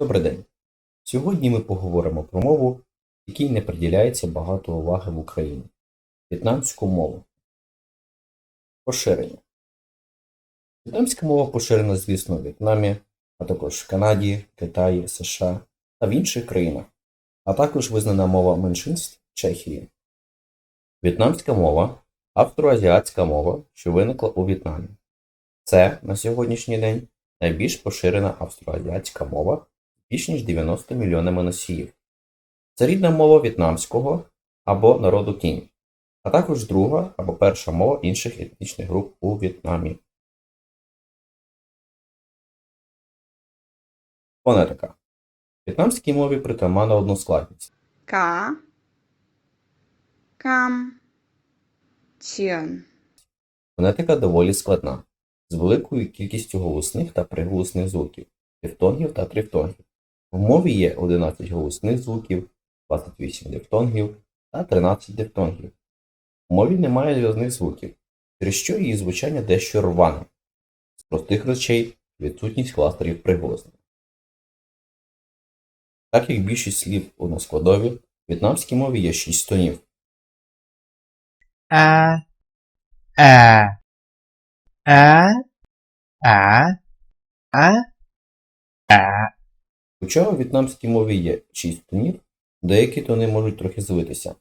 Добрий день! Сьогодні ми поговоримо про мову, якій не приділяється багато уваги в Україні в'єтнамську мову. Поширення. В'єтнамська мова поширена, звісно, в В'єтнамі, а також в Канаді, Китаї, США та в інших країнах, а також визнана мова меншинств Чехії. В'єтнамська мова австроазіатська мова, що виникла у В'єтнамі. Це на сьогоднішній день найбільш поширена австроазіатська мова більш ніж 90 мільйонами носіїв. Це рідна мова в'єтнамського або народу кінь, а також друга або перша мова інших етнічних груп у В'єтнамі. Фонетика. В'єтнамській мові притаманна односкладність. cá cam chiên Фонетика доволі складна, з великою кількістю голосних та приголосних звуків, дифтонгів та трифтонгів. В мові є 11 голосних звуків, 28 дифтонгів та 13 дифтонгів. В мові немає зв'язних звуків, через що її звучання дещо рване. З простих речей відсутність кластерів приголосних. Так як більшість слів односкладові, в в'єтнамській мові є 6 тонів. à á ả á ạ Хоча у в'єтнамській мові є 6 тонів, деякі тони можуть трохи звитися.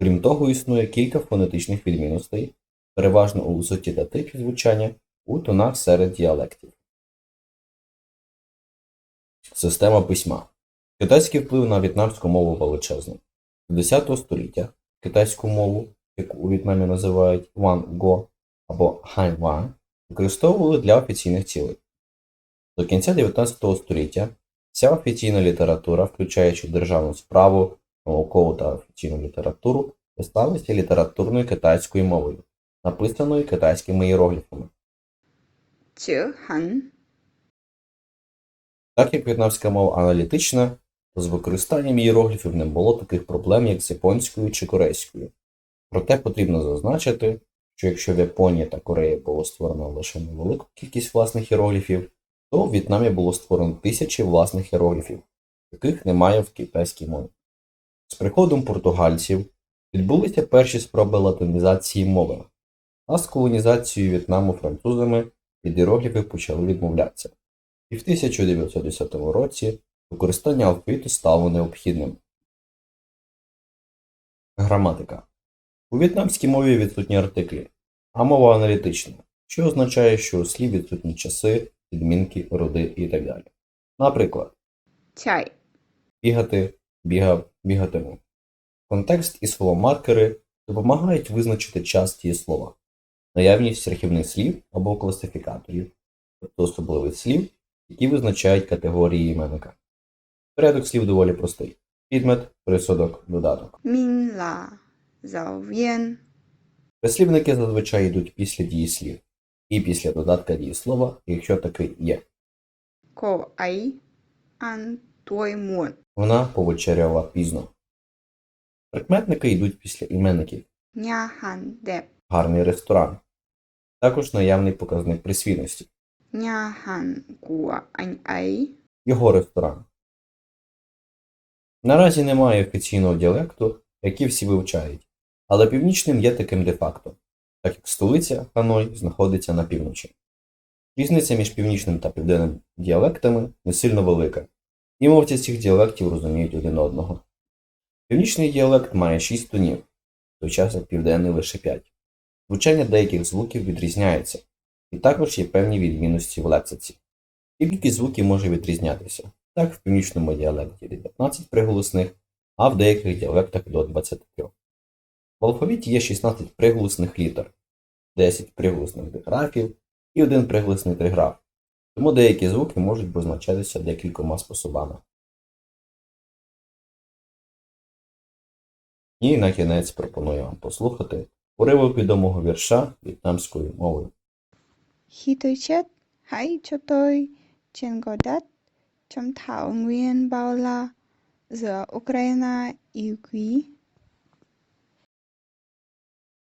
Крім того, існує кілька фонетичних відмінностей, переважно у висоті та типі звучання, у тонах серед діалектів. Система письма. Китайський вплив на в'єтнамську мову величезний. З 10 століття китайську мову, яку у В'єтнамі називають Ван-Го або Хань-Ван, використовували для офіційних цілей. До кінця 19 століття Вся офіційна література, включаючи державну справу, наукову та офіційну літературу, писалася літературною китайською мовою, написаною китайськими іерогліфами. Так як в'єтнамська мова аналітична, то з використанням іерогліфів не було таких проблем, як з японською чи корейською. Проте потрібно зазначити, що якщо в Японії та Кореї було створено лише невелику кількість власних іерогліфів, то в В'єтнамі було створено тисячі власних іерогліфів, яких немає в китайській мові. З приходом португальців відбулися перші спроби латинізації мови, а з колонізацією В'єтнаму французами від іерогліфів почали відмовлятися. І в 1910 році використання алфавіту стало необхідним. Граматика. У в'єтнамській мові відсутні артиклі, а мова аналітична, що означає, що у слів відсутні часи, відмінки, роди і так далі. Наприклад, chạy бігати, бігав, бігатиму. Контекст і словомаркери допомагають визначити час дієслова, наявність рахівних слів або класифікаторів, тобто особливих слів, які визначають категорії іменника. Порядок слів доволі простий. Підмет, присудок, додаток. là giáo Прислівники зазвичай йдуть після дієслів і після додатка дієслова, якщо такий є. ăn tối muộn Вона повечеряла пізно. Прикметники йдуть після іменників. hàng Гарний ресторан. Також наявний показник của anh Його ресторан. Наразі немає офіційного діалекту, який всі вивчають, але північним є таким де-факто, так як столиця Ханой знаходиться на півночі. Різниця між північним та південним діалектами не сильно велика, і мовці цих діалектів розуміють один одного. Північний діалект має 6 тонів, в той час як південний лише 5. Звучання деяких звуків відрізняється, і також є певні відмінності в лексиці. Кількість звуків може відрізнятися. Так, в північному діалекті 19 приголосних, а в деяких діалектах до 23. В алфавіті є 16 приголосних літер, 10 приголосних диграфів і один приголосний триграф, тому деякі звуки можуть позначатися декількома способами. І на кінець пропоную вам послухати уривок відомого вірша в'єтнамською мовою. cho tôi trên gò đất trong thảo nguyên bao la yêu quý